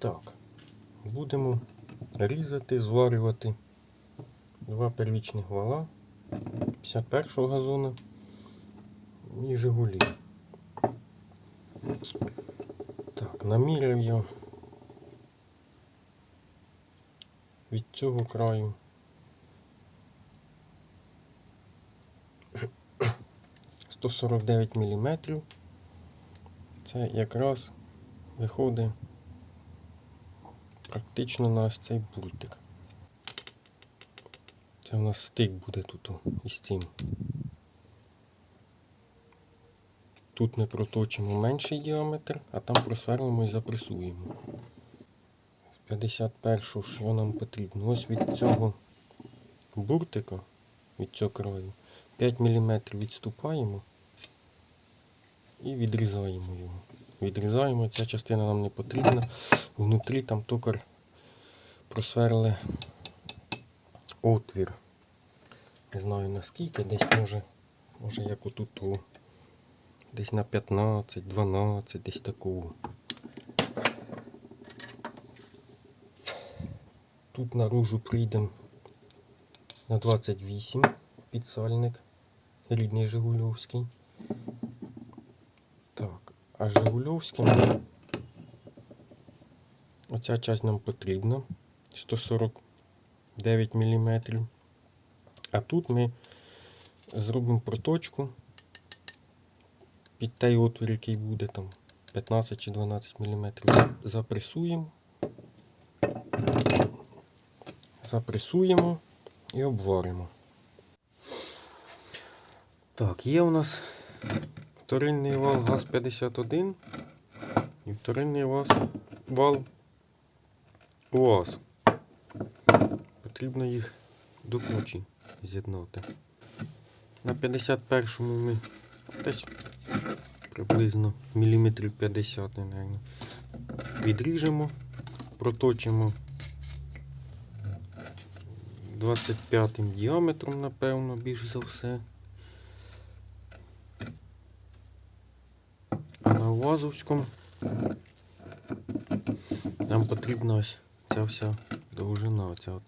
Так, будемо різати, зварювати два первічних вала 51-го газону і Жигулі. Так, наміряв я від цього краю. Сто сорок міліметрів. Це якраз виходить практично на ось цей пультик. Це у нас стик буде тут із цим. Тут ми проточимо менший діаметр, а там просверлимо і запресуємо. З 51 що нам потрібно? Ось від цього буртика, від цього краю, 5 мм відступаємо і відрізаємо його. Відрізаємо, ця частина нам не потрібна. Внутрі там токар просверли отвір. Не знаю наскільки, десь може, може як отут, десь на 15, 12, десь такого. Тут наружу прийдемо на 28 підсальник, рідний Жигульовський. А Жигульовським оця часть нам потрібна 149 мм. А тут ми зробимо проточку під той отвір, який буде там 15 чи 12 мм. Запресуємо. Запресуємо і обваримо. Так, є у нас вторинний вал ГАЗ-51 і вторинний ВАЗ, вал УАЗ. Потрібно їх до кучі з'єднати. На 51-му ми десь приблизно міліметрів 50, мабуть. Відріжемо, проточимо 25 діаметром, напевно, більш за все. УАЗовському нам потрібна ось ця вся довжина, оця от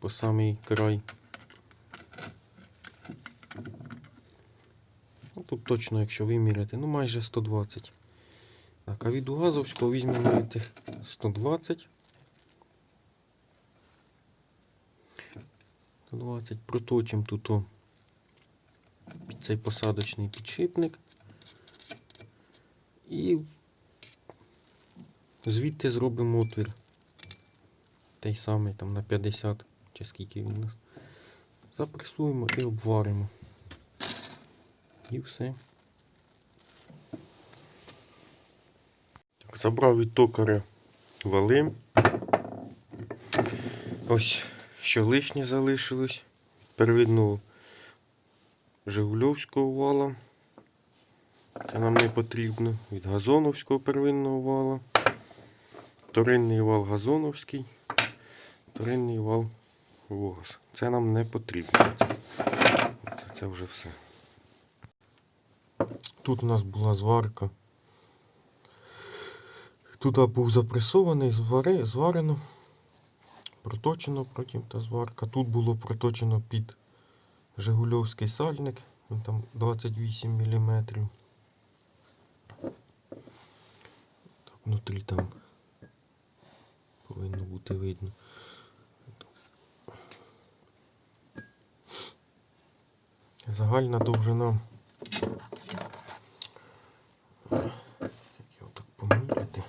по самий край. Ну, тут точно, якщо виміряти, ну майже 120. Так, а від УАЗовського візьмемо тих 120. 120 проточимо тут цей посадочний підшипник. І звідти зробимо отвір. Той самий там на 50 чи скільки він у нас. Запресуємо і обваримо. І все. Так, забрав від токаря вали. Ось що лишнє залишилось. Первинного Жигульовського вала. Це нам не потрібно. Від газоновського первинного вала. Вторинний вал газоновський. Вторинний вал ВОГАЗ. Це нам не потрібно. Це, вже все. Тут у нас була зварка. Туди був запресований, зварено, проточено потім та зварка. Тут було проточено під Жигульовський сальник, він там 28 мм. Внутрі там повинно бути видно. Загальна довжина. Як його так поміряти?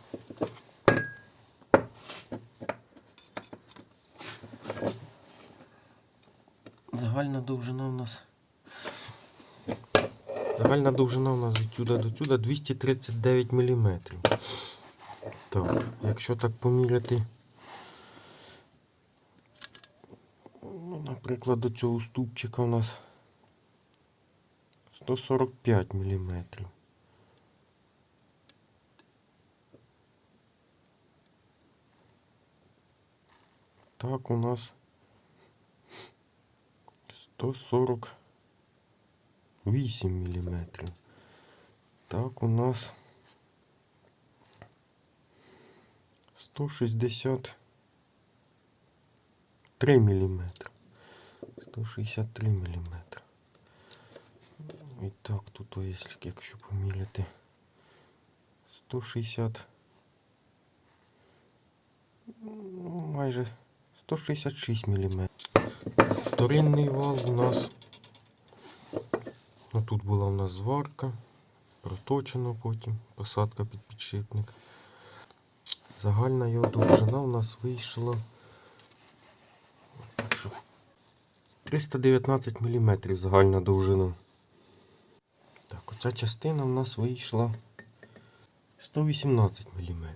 Загальна довжина у нас. Загальна довжина у нас від сюди до сюди 239 мм. Так, якщо так поміряти, ну, наприклад, до цього ступчика у нас 145 мм. Так, у нас 148 мм. Так, у нас 163 мм. 163 мм. І так, тут, ось, якщо поміряти, 160, ну, майже 166 мм. Вторинний вал у нас. Ну, тут була у нас зварка, проточено потім, посадка під підшипник. Загальна його довжина у нас вийшла 319 мм загальна довжина. Так, оця частина у нас вийшла 118 мм.